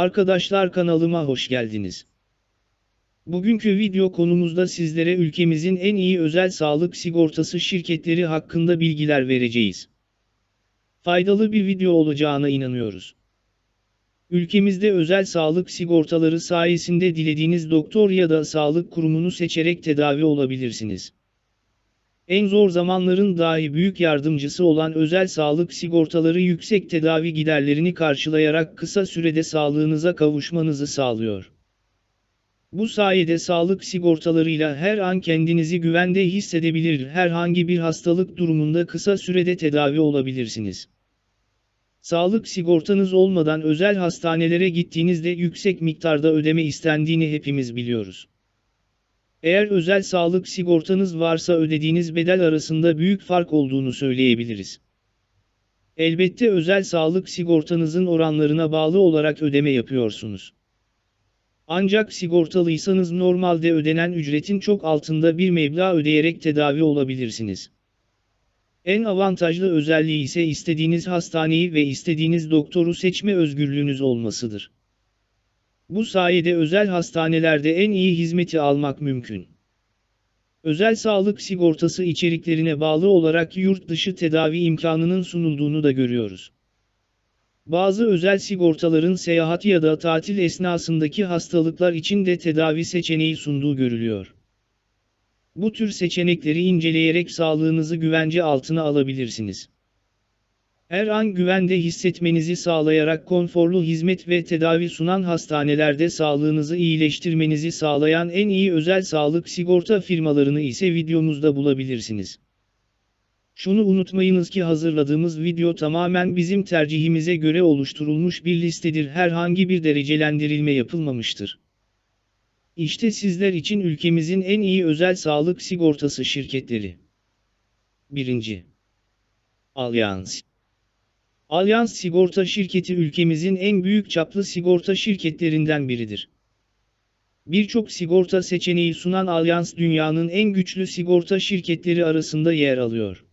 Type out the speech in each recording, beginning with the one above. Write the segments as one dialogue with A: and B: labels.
A: Arkadaşlar kanalıma hoş geldiniz. Bugünkü video konumuzda sizlere ülkemizin en iyi özel sağlık sigortası şirketleri hakkında bilgiler vereceğiz. Faydalı bir video olacağına inanıyoruz. Ülkemizde özel sağlık sigortaları sayesinde dilediğiniz doktor ya da sağlık kurumunu seçerek tedavi olabilirsiniz. En zor zamanların dahi büyük yardımcısı olan özel sağlık sigortaları yüksek tedavi giderlerini karşılayarak kısa sürede sağlığınıza kavuşmanızı sağlıyor. Bu sayede sağlık sigortalarıyla her an kendinizi güvende hissedebilir, herhangi bir hastalık durumunda kısa sürede tedavi olabilirsiniz. Sağlık sigortanız olmadan özel hastanelere gittiğinizde yüksek miktarda ödeme istendiğini hepimiz biliyoruz. Eğer özel sağlık sigortanız varsa ödediğiniz bedel arasında büyük fark olduğunu söyleyebiliriz. Elbette özel sağlık sigortanızın oranlarına bağlı olarak ödeme yapıyorsunuz. Ancak sigortalıysanız normalde ödenen ücretin çok altında bir meblağ ödeyerek tedavi olabilirsiniz. En avantajlı özelliği ise istediğiniz hastaneyi ve istediğiniz doktoru seçme özgürlüğünüz olmasıdır. Bu sayede özel hastanelerde en iyi hizmeti almak mümkün. Özel sağlık sigortası içeriklerine bağlı olarak yurt dışı tedavi imkanının sunulduğunu da görüyoruz. Bazı özel sigortaların seyahat ya da tatil esnasındaki hastalıklar için de tedavi seçeneği sunduğu görülüyor. Bu tür seçenekleri inceleyerek sağlığınızı güvence altına alabilirsiniz. Her an güvende hissetmenizi sağlayarak konforlu hizmet ve tedavi sunan hastanelerde sağlığınızı iyileştirmenizi sağlayan en iyi özel sağlık sigorta firmalarını ise videomuzda bulabilirsiniz. Şunu unutmayınız ki hazırladığımız video tamamen bizim tercihimize göre oluşturulmuş bir listedir. Herhangi bir derecelendirilme yapılmamıştır. İşte sizler için ülkemizin en iyi özel sağlık sigortası şirketleri. 1. Allianz Alyans Sigorta Şirketi ülkemizin en büyük çaplı sigorta şirketlerinden biridir. Birçok sigorta seçeneği sunan Alyans dünyanın en güçlü sigorta şirketleri arasında yer alıyor.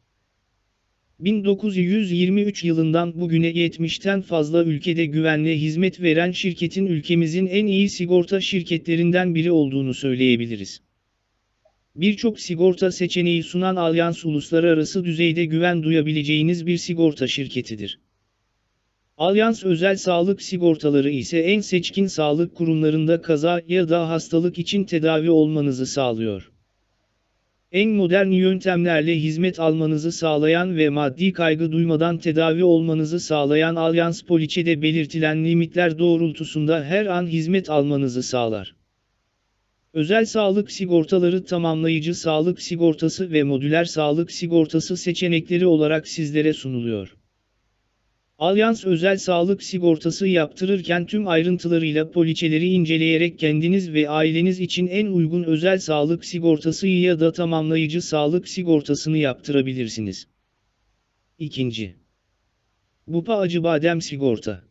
A: 1923 yılından bugüne 70'ten fazla ülkede güvenli hizmet veren şirketin ülkemizin en iyi sigorta şirketlerinden biri olduğunu söyleyebiliriz. Birçok sigorta seçeneği sunan Alyans uluslararası düzeyde güven duyabileceğiniz bir sigorta şirketidir. Alyans özel sağlık sigortaları ise en seçkin sağlık kurumlarında kaza ya da hastalık için tedavi olmanızı sağlıyor. En modern yöntemlerle hizmet almanızı sağlayan ve maddi kaygı duymadan tedavi olmanızı sağlayan Alyans Poliçe'de belirtilen limitler doğrultusunda her an hizmet almanızı sağlar. Özel sağlık sigortaları tamamlayıcı sağlık sigortası ve modüler sağlık sigortası seçenekleri olarak sizlere sunuluyor. Alyans özel sağlık sigortası yaptırırken tüm ayrıntılarıyla poliçeleri inceleyerek kendiniz ve aileniz için en uygun özel sağlık sigortası ya da tamamlayıcı sağlık sigortasını yaptırabilirsiniz. 2. Bupa Acıbadem Sigorta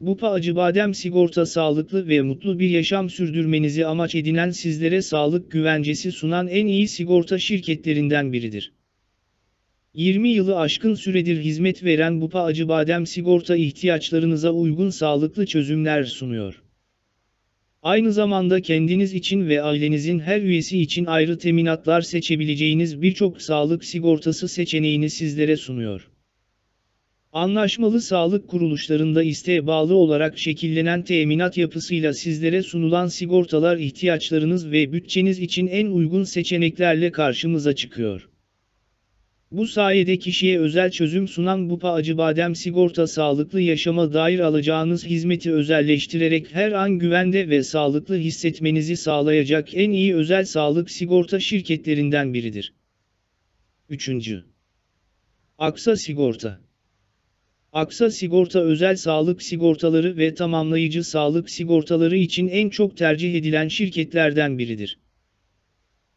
A: Bupa Acıbadem Sigorta sağlıklı ve mutlu bir yaşam sürdürmenizi amaç edinen sizlere sağlık güvencesi sunan en iyi sigorta şirketlerinden biridir. 20 yılı aşkın süredir hizmet veren Bupa Acıbadem Sigorta ihtiyaçlarınıza uygun sağlıklı çözümler sunuyor. Aynı zamanda kendiniz için ve ailenizin her üyesi için ayrı teminatlar seçebileceğiniz birçok sağlık sigortası seçeneğini sizlere sunuyor. Anlaşmalı sağlık kuruluşlarında isteğe bağlı olarak şekillenen teminat yapısıyla sizlere sunulan sigortalar ihtiyaçlarınız ve bütçeniz için en uygun seçeneklerle karşımıza çıkıyor. Bu sayede kişiye özel çözüm sunan Bupa Acıbadem Sigorta sağlıklı yaşama dair alacağınız hizmeti özelleştirerek her an güvende ve sağlıklı hissetmenizi sağlayacak en iyi özel sağlık sigorta şirketlerinden biridir. 3. Aksa Sigorta Aksa Sigorta özel sağlık sigortaları ve tamamlayıcı sağlık sigortaları için en çok tercih edilen şirketlerden biridir.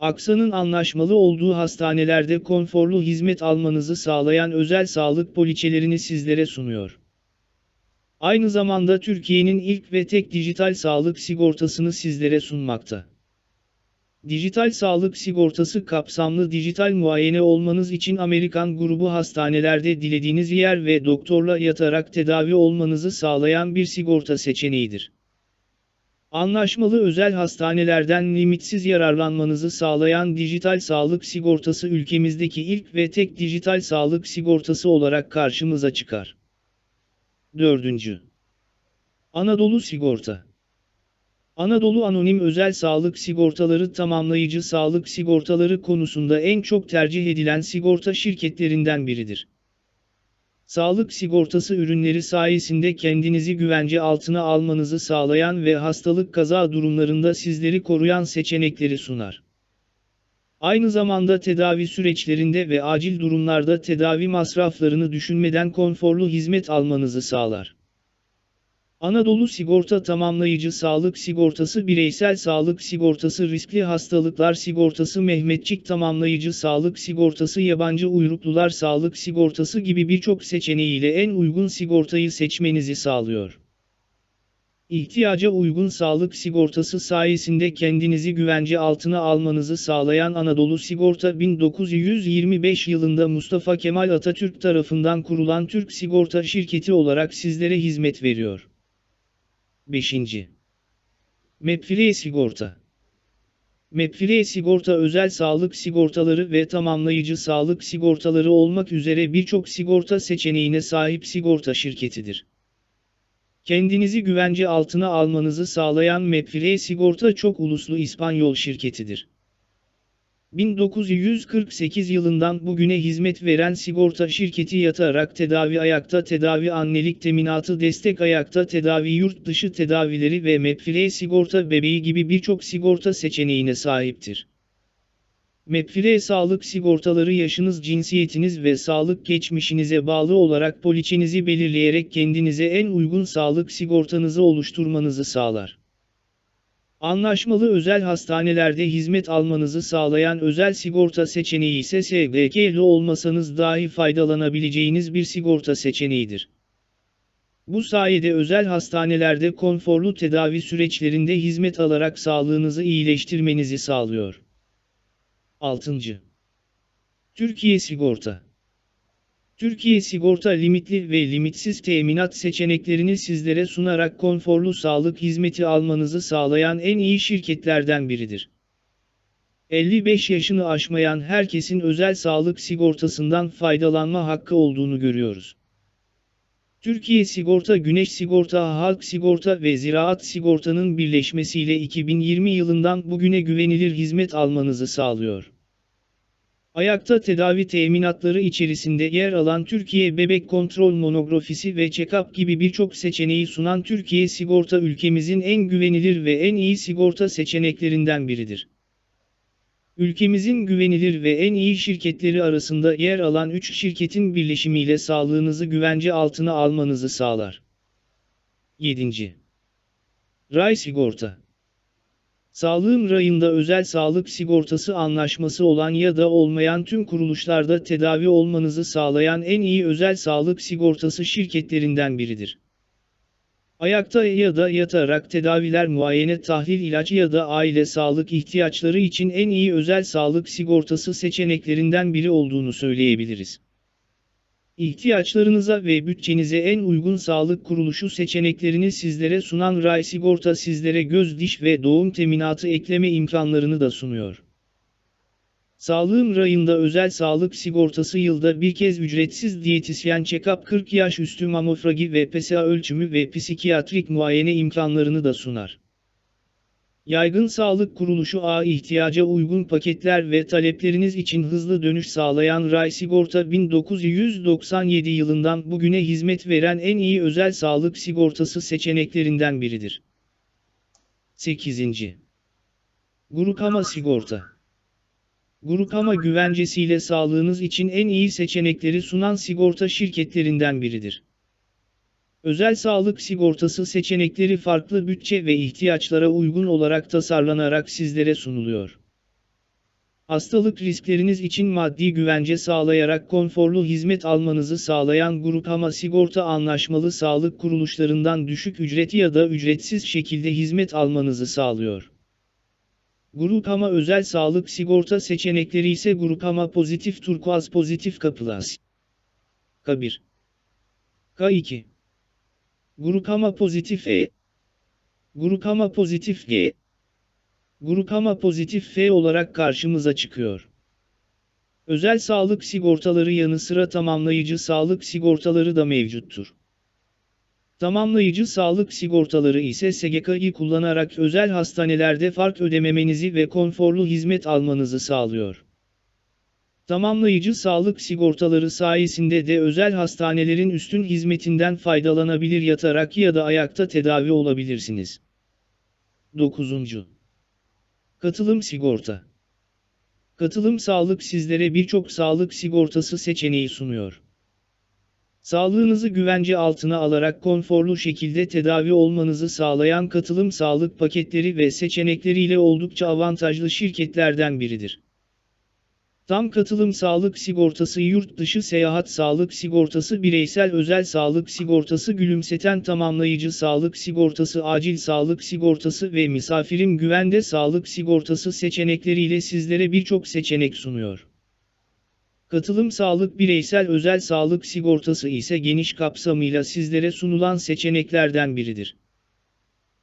A: Aksa'nın anlaşmalı olduğu hastanelerde konforlu hizmet almanızı sağlayan özel sağlık poliçelerini sizlere sunuyor. Aynı zamanda Türkiye'nin ilk ve tek dijital sağlık sigortasını sizlere sunmakta. Dijital sağlık sigortası kapsamlı dijital muayene olmanız için Amerikan grubu hastanelerde dilediğiniz yer ve doktorla yatarak tedavi olmanızı sağlayan bir sigorta seçeneğidir. Anlaşmalı özel hastanelerden limitsiz yararlanmanızı sağlayan dijital sağlık sigortası ülkemizdeki ilk ve tek dijital sağlık sigortası olarak karşımıza çıkar. 4. Anadolu Sigorta Anadolu Anonim Özel Sağlık Sigortaları tamamlayıcı sağlık sigortaları konusunda en çok tercih edilen sigorta şirketlerinden biridir. Sağlık sigortası ürünleri sayesinde kendinizi güvence altına almanızı sağlayan ve hastalık kaza durumlarında sizleri koruyan seçenekleri sunar. Aynı zamanda tedavi süreçlerinde ve acil durumlarda tedavi masraflarını düşünmeden konforlu hizmet almanızı sağlar. Anadolu Sigorta Tamamlayıcı Sağlık Sigortası Bireysel Sağlık Sigortası Riskli Hastalıklar Sigortası Mehmetçik Tamamlayıcı Sağlık Sigortası Yabancı Uyruklular Sağlık Sigortası gibi birçok seçeneğiyle en uygun sigortayı seçmenizi sağlıyor. İhtiyaca uygun sağlık sigortası sayesinde kendinizi güvence altına almanızı sağlayan Anadolu Sigorta 1925 yılında Mustafa Kemal Atatürk tarafından kurulan Türk Sigorta Şirketi olarak sizlere hizmet veriyor. 5. MEPFILE Sigorta MEPFILE Sigorta özel sağlık sigortaları ve tamamlayıcı sağlık sigortaları olmak üzere birçok sigorta seçeneğine sahip sigorta şirketidir. Kendinizi güvence altına almanızı sağlayan MEPFILE Sigorta çok uluslu İspanyol şirketidir. 1948 yılından bugüne hizmet veren sigorta şirketi yatarak tedavi ayakta tedavi annelik teminatı destek ayakta tedavi yurt dışı tedavileri ve MEPFILE sigorta bebeği gibi birçok sigorta seçeneğine sahiptir. MEPFILE sağlık sigortaları yaşınız cinsiyetiniz ve sağlık geçmişinize bağlı olarak poliçenizi belirleyerek kendinize en uygun sağlık sigortanızı oluşturmanızı sağlar. Anlaşmalı özel hastanelerde hizmet almanızı sağlayan özel sigorta seçeneği ise SGK'li olmasanız dahi faydalanabileceğiniz bir sigorta seçeneğidir. Bu sayede özel hastanelerde konforlu tedavi süreçlerinde hizmet alarak sağlığınızı iyileştirmenizi sağlıyor. 6. Türkiye Sigorta Türkiye Sigorta limitli ve limitsiz teminat seçeneklerini sizlere sunarak konforlu sağlık hizmeti almanızı sağlayan en iyi şirketlerden biridir. 55 yaşını aşmayan herkesin özel sağlık sigortasından faydalanma hakkı olduğunu görüyoruz. Türkiye Sigorta Güneş Sigorta Halk Sigorta ve Ziraat Sigorta'nın birleşmesiyle 2020 yılından bugüne güvenilir hizmet almanızı sağlıyor. Ayakta tedavi teminatları içerisinde yer alan Türkiye Bebek Kontrol Monografisi ve Check-up gibi birçok seçeneği sunan Türkiye Sigorta ülkemizin en güvenilir ve en iyi sigorta seçeneklerinden biridir. Ülkemizin güvenilir ve en iyi şirketleri arasında yer alan 3 şirketin birleşimiyle sağlığınızı güvence altına almanızı sağlar. 7. Ray Sigorta Sağlığım rayında özel sağlık sigortası anlaşması olan ya da olmayan tüm kuruluşlarda tedavi olmanızı sağlayan en iyi özel sağlık sigortası şirketlerinden biridir. Ayakta ya da yatarak tedaviler muayene tahlil ilaç ya da aile sağlık ihtiyaçları için en iyi özel sağlık sigortası seçeneklerinden biri olduğunu söyleyebiliriz. İhtiyaçlarınıza ve bütçenize en uygun sağlık kuruluşu seçeneklerini sizlere sunan Ray Sigorta sizlere göz diş ve doğum teminatı ekleme imkanlarını da sunuyor. Sağlığım rayında özel sağlık sigortası yılda bir kez ücretsiz diyetisyen check-up 40 yaş üstü mamografi ve PSA ölçümü ve psikiyatrik muayene imkanlarını da sunar. Yaygın Sağlık Kuruluşu A ihtiyaca uygun paketler ve talepleriniz için hızlı dönüş sağlayan Ray Sigorta 1997 yılından bugüne hizmet veren en iyi özel sağlık sigortası seçeneklerinden biridir. 8. Grupama Sigorta Grupama güvencesiyle sağlığınız için en iyi seçenekleri sunan sigorta şirketlerinden biridir. Özel sağlık sigortası seçenekleri farklı bütçe ve ihtiyaçlara uygun olarak tasarlanarak sizlere sunuluyor. Hastalık riskleriniz için maddi güvence sağlayarak konforlu hizmet almanızı sağlayan Grupama Sigorta anlaşmalı sağlık kuruluşlarından düşük ücret ya da ücretsiz şekilde hizmet almanızı sağlıyor. Grupama özel sağlık sigorta seçenekleri ise Grupama pozitif turkuaz pozitif kapılas. K1 K2 Grupama pozitif E Grupama pozitif G Grupama pozitif F olarak karşımıza çıkıyor. Özel sağlık sigortaları yanı sıra tamamlayıcı sağlık sigortaları da mevcuttur. Tamamlayıcı sağlık sigortaları ise SGK'yı kullanarak özel hastanelerde fark ödememenizi ve konforlu hizmet almanızı sağlıyor. Tamamlayıcı sağlık sigortaları sayesinde de özel hastanelerin üstün hizmetinden faydalanabilir yatarak ya da ayakta tedavi olabilirsiniz. 9. Katılım sigorta Katılım sağlık sizlere birçok sağlık sigortası seçeneği sunuyor. Sağlığınızı güvence altına alarak konforlu şekilde tedavi olmanızı sağlayan katılım sağlık paketleri ve seçenekleriyle oldukça avantajlı şirketlerden biridir. Tam katılım sağlık sigortası yurt dışı seyahat sağlık sigortası bireysel özel sağlık sigortası gülümseten tamamlayıcı sağlık sigortası acil sağlık sigortası ve misafirim güvende sağlık sigortası seçenekleriyle sizlere birçok seçenek sunuyor. Katılım sağlık bireysel özel sağlık sigortası ise geniş kapsamıyla sizlere sunulan seçeneklerden biridir.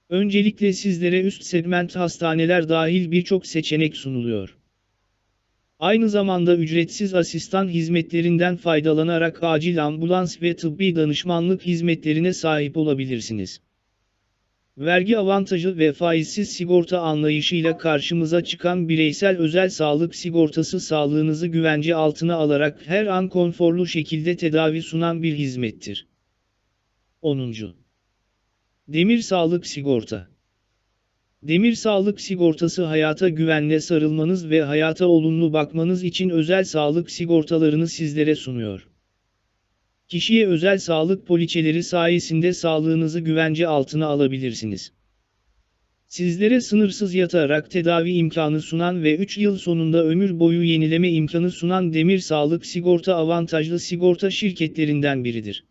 A: Öncelikle sizlere üst segment hastaneler dahil birçok seçenek sunuluyor. Aynı zamanda ücretsiz asistan hizmetlerinden faydalanarak acil ambulans ve tıbbi danışmanlık hizmetlerine sahip olabilirsiniz. Vergi avantajı ve faizsiz sigorta anlayışıyla karşımıza çıkan bireysel özel sağlık sigortası sağlığınızı güvence altına alarak her an konforlu şekilde tedavi sunan bir hizmettir. 10. Demir Sağlık Sigorta Demir sağlık sigortası hayata güvenle sarılmanız ve hayata olumlu bakmanız için özel sağlık sigortalarını sizlere sunuyor. Kişiye özel sağlık poliçeleri sayesinde sağlığınızı güvence altına alabilirsiniz. Sizlere sınırsız yatarak tedavi imkanı sunan ve 3 yıl sonunda ömür boyu yenileme imkanı sunan Demir Sağlık Sigorta avantajlı sigorta şirketlerinden biridir.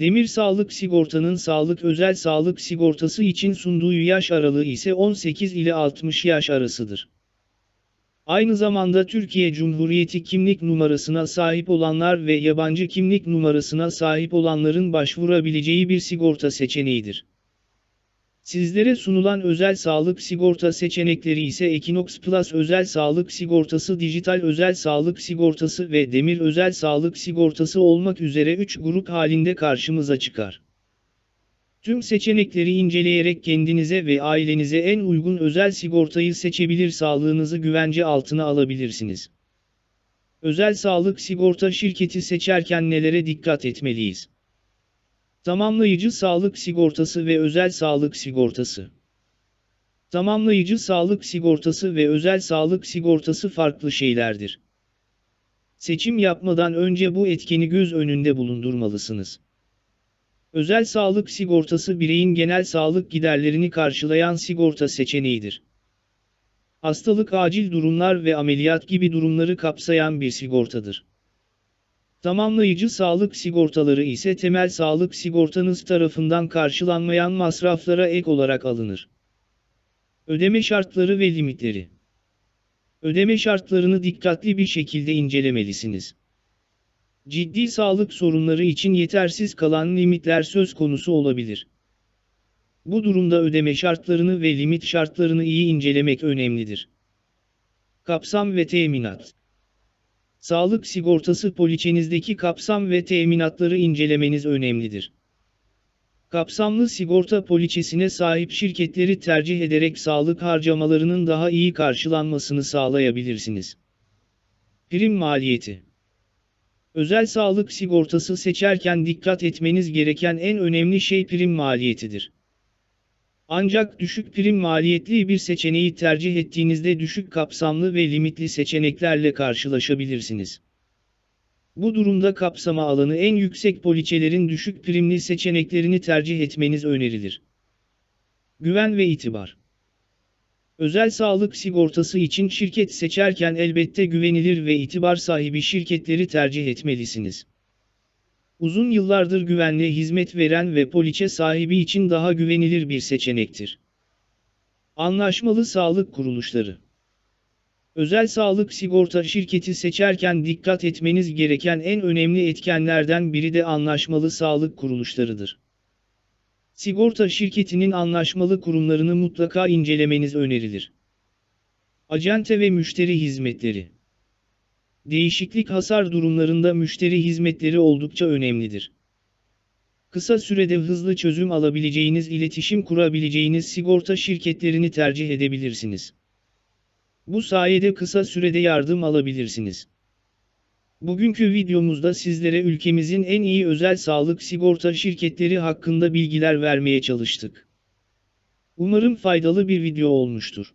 A: Demir Sağlık Sigorta'nın sağlık özel sağlık sigortası için sunduğu yaş aralığı ise 18 ile 60 yaş arasıdır. Aynı zamanda Türkiye Cumhuriyeti kimlik numarasına sahip olanlar ve yabancı kimlik numarasına sahip olanların başvurabileceği bir sigorta seçeneğidir. Sizlere sunulan özel sağlık sigorta seçenekleri ise Equinox Plus özel sağlık sigortası, dijital özel sağlık sigortası ve demir özel sağlık sigortası olmak üzere 3 grup halinde karşımıza çıkar. Tüm seçenekleri inceleyerek kendinize ve ailenize en uygun özel sigortayı seçebilir sağlığınızı güvence altına alabilirsiniz. Özel sağlık sigorta şirketi seçerken nelere dikkat etmeliyiz? Tamamlayıcı sağlık sigortası ve özel sağlık sigortası. Tamamlayıcı sağlık sigortası ve özel sağlık sigortası farklı şeylerdir. Seçim yapmadan önce bu etkeni göz önünde bulundurmalısınız. Özel sağlık sigortası bireyin genel sağlık giderlerini karşılayan sigorta seçeneğidir. Hastalık acil durumlar ve ameliyat gibi durumları kapsayan bir sigortadır. Tamamlayıcı sağlık sigortaları ise temel sağlık sigortanız tarafından karşılanmayan masraflara ek olarak alınır. Ödeme şartları ve limitleri Ödeme şartlarını dikkatli bir şekilde incelemelisiniz. Ciddi sağlık sorunları için yetersiz kalan limitler söz konusu olabilir. Bu durumda ödeme şartlarını ve limit şartlarını iyi incelemek önemlidir. Kapsam ve teminat Sağlık sigortası poliçenizdeki kapsam ve teminatları incelemeniz önemlidir. Kapsamlı sigorta poliçesine sahip şirketleri tercih ederek sağlık harcamalarının daha iyi karşılanmasını sağlayabilirsiniz. Prim maliyeti Özel sağlık sigortası seçerken dikkat etmeniz gereken en önemli şey prim maliyetidir. Ancak düşük prim maliyetli bir seçeneği tercih ettiğinizde düşük kapsamlı ve limitli seçeneklerle karşılaşabilirsiniz. Bu durumda kapsama alanı en yüksek poliçelerin düşük primli seçeneklerini tercih etmeniz önerilir. Güven ve itibar Özel sağlık sigortası için şirket seçerken elbette güvenilir ve itibar sahibi şirketleri tercih etmelisiniz. Uzun yıllardır güvenli hizmet veren ve poliçe sahibi için daha güvenilir bir seçenektir. Anlaşmalı sağlık kuruluşları. Özel sağlık sigorta şirketi seçerken dikkat etmeniz gereken en önemli etkenlerden biri de anlaşmalı sağlık kuruluşlarıdır. Sigorta şirketinin anlaşmalı kurumlarını mutlaka incelemeniz önerilir. Acente ve müşteri hizmetleri. Değişiklik hasar durumlarında müşteri hizmetleri oldukça önemlidir. Kısa sürede hızlı çözüm alabileceğiniz, iletişim kurabileceğiniz sigorta şirketlerini tercih edebilirsiniz. Bu sayede kısa sürede yardım alabilirsiniz. Bugünkü videomuzda sizlere ülkemizin en iyi özel sağlık sigorta şirketleri hakkında bilgiler vermeye çalıştık. Umarım faydalı bir video olmuştur.